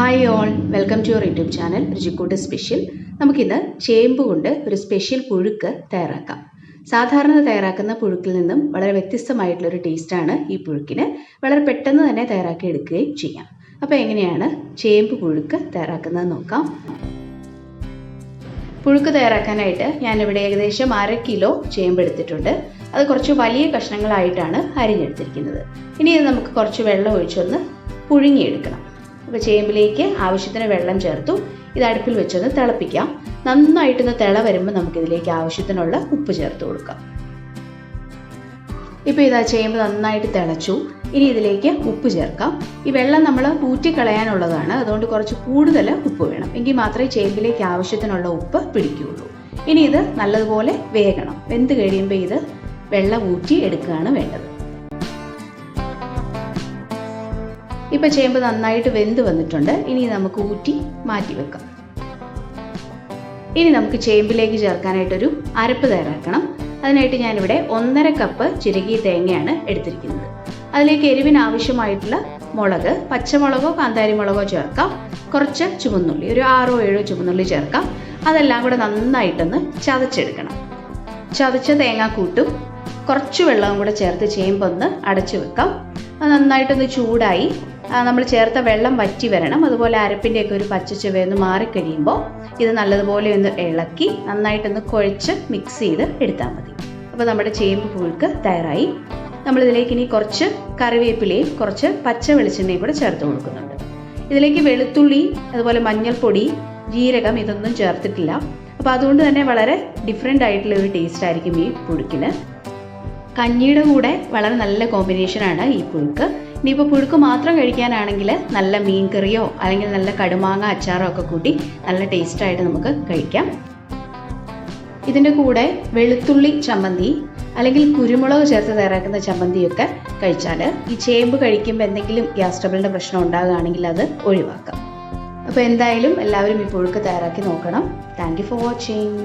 Hi all welcome to your YouTube channel Ruchikoottu special നമുക്കിന്ന് ചേമ്പ് കൊണ്ട് ഒരു സ്പെഷ്യൽ പുഴുക്ക് തയ്യാറാക്കാം. സാധാരണ തയ്യാറാക്കുന്ന പുഴുക്കിൽ നിന്നും വളരെ വ്യത്യസ്തമായിട്ടുള്ളൊരു ടേസ്റ്റാണ് ഈ പുഴുക്കിന്. വളരെ പെട്ടെന്ന് തന്നെ തയ്യാറാക്കി എടുക്കുകയും ചെയ്യാം. അപ്പോൾ എങ്ങനെയാണ് ചേമ്പ് പുഴുക്ക് തയ്യാറാക്കുന്നത് നോക്കാം. പുഴുക്ക് തയ്യാറാക്കാനായിട്ട് ഞാനിവിടെ ഏകദേശം അര കിലോ ചേമ്പ് എടുത്തിട്ടുണ്ട്. അത് കുറച്ച് വലിയ കഷ്ണങ്ങളായിട്ടാണ് അരിഞ്ഞെടുത്തിരിക്കുന്നത്. ഇനി നമുക്ക് കുറച്ച് വെള്ളം ഒഴിച്ചൊന്ന് പുഴുങ്ങിയെടുക്കണം. അപ്പോൾ ചേമ്പിലേക്ക് ആവശ്യത്തിന് വെള്ളം ചേർത്തു ഇത് അടുപ്പിൽ വെച്ചൊന്ന് തിളപ്പിക്കാം. നന്നായിട്ടൊന്ന് തിള വരുമ്പോൾ നമുക്കിതിലേക്ക് ആവശ്യത്തിനുള്ള ഉപ്പ് ചേർത്ത് കൊടുക്കാം. ഇപ്പോൾ ഇതാ ചേമ്പ് നന്നായിട്ട് തിളച്ചു. ഇനി ഇതിലേക്ക് ഉപ്പ് ചേർക്കാം. ഈ വെള്ളം നമ്മൾ ഊറ്റിക്കളയാനുള്ളതാണ്. അതുകൊണ്ട് കുറച്ച് കൂടുതൽ ഉപ്പ് വേണം. എങ്കിൽ മാത്രമേ ചേമ്പിലേക്ക് ആവശ്യത്തിനുള്ള ഉപ്പ് പിടിക്കുകയുള്ളൂ. ഇനി ഇത് നല്ലതുപോലെ വേകണം. വെന്ത് കഴിയുമ്പോൾ ഇത് വെള്ളം ഊറ്റി എടുക്കുകയാണ് വേണ്ടത്. ഇപ്പോൾ ചേമ്പ് നന്നായിട്ട് വെന്ത് വന്നിട്ടുണ്ട്. ഇനി നമുക്ക് ഊറ്റി മാറ്റി വെക്കാം. ഇനി നമുക്ക് ചേമ്പിലേക്ക് ചേർക്കാനായിട്ടൊരു അരപ്പ് തയ്യാറാക്കണം. അതിനായിട്ട് ഞാനിവിടെ ഒന്നര കപ്പ് ചിരകിയ തേങ്ങയാണ് എടുത്തിരിക്കുന്നത്. അതിലേക്ക് എരിവിന് ആവശ്യമായിട്ടുള്ള മുളക് പച്ചമുളകോ കാന്താരി മുളകോ ചേർക്കാം. കുറച്ച് ചുമന്നുള്ളി ഒരു ആറോ ഏഴോ ചുമന്നുള്ളി ചേർക്കാം. അതെല്ലാം കൂടെ നന്നായിട്ടൊന്ന് ചതച്ചെടുക്കണം. ചതച്ച തേങ്ങാക്കൂട്ടും കുറച്ച് വെള്ളവും കൂടെ ചേർത്ത് ചേമ്പൊന്ന് അടച്ചു വെക്കാം. അത് നന്നായിട്ടൊന്ന് ചൂടായി നമ്മൾ ചേർത്ത വെള്ളം വറ്റി വരണം. അതുപോലെ അരപ്പിന്റെയൊക്കെ ഒരു പച്ച ചുവയൊന്ന് മാറിക്കഴിയുമ്പോൾ ഇത് നല്ലതുപോലെ ഒന്ന് ഇളക്കി നന്നായിട്ടൊന്ന് കുഴച്ച് മിക്സ് ചെയ്ത് എടുത്താൽ മതി. അപ്പോൾ നമ്മുടെ ചേമ്പ് പുഴുക്ക് തയ്യാറായി. നമ്മളിതിലേക്ക് ഇനി കുറച്ച് കറിവേപ്പിലയും കുറച്ച് പച്ച വെളിച്ചെണ്ണയും കൂടെ ചേർത്ത് കൊടുക്കുന്നുണ്ട്. ഇതിലേക്ക് വെളുത്തുള്ളി അതുപോലെ മഞ്ഞൾപ്പൊടി ജീരകം ഇതൊന്നും ചേർത്തിട്ടില്ല. അപ്പോൾ അതുകൊണ്ട് തന്നെ വളരെ ഡിഫറെന്റ് ആയിട്ടുള്ള ഒരു ടേസ്റ്റ് ആയിരിക്കും ഈ പുഴുക്കിന്. കഞ്ഞിയുടെ കൂടെ വളരെ നല്ല കോമ്പിനേഷനാണ് ഈ പുഴുക്ക്. ഇനിയിപ്പോൾ പുഴുക്ക് മാത്രം കഴിക്കാനാണെങ്കിൽ നല്ല മീൻ കറിയോ അല്ലെങ്കിൽ നല്ല കടുമാങ്ങ അച്ചാറോ ഒക്കെ കൂട്ടി നല്ല ടേസ്റ്റായിട്ട് നമുക്ക് കഴിക്കാം. ഇതിന്റെ കൂടെ വെളുത്തുള്ളി ചമ്മന്തി അല്ലെങ്കിൽ കുരുമുളക് ചേർത്ത് തയ്യാറാക്കുന്ന ചമ്മന്തിയൊക്കെ കഴിച്ചാൽ ഈ ചേമ്പ് കഴിക്കുമ്പോൾ എന്തെങ്കിലും ഗ്യാസ് ട്രബിളിന്റെ പ്രശ്നം ഉണ്ടാകുകയാണെങ്കിൽ അത് ഒഴിവാക്കാം. അപ്പോൾ എന്തായാലും എല്ലാവരും ഈ പുഴുക്ക് തയ്യാറാക്കി നോക്കണം. Thank you for watching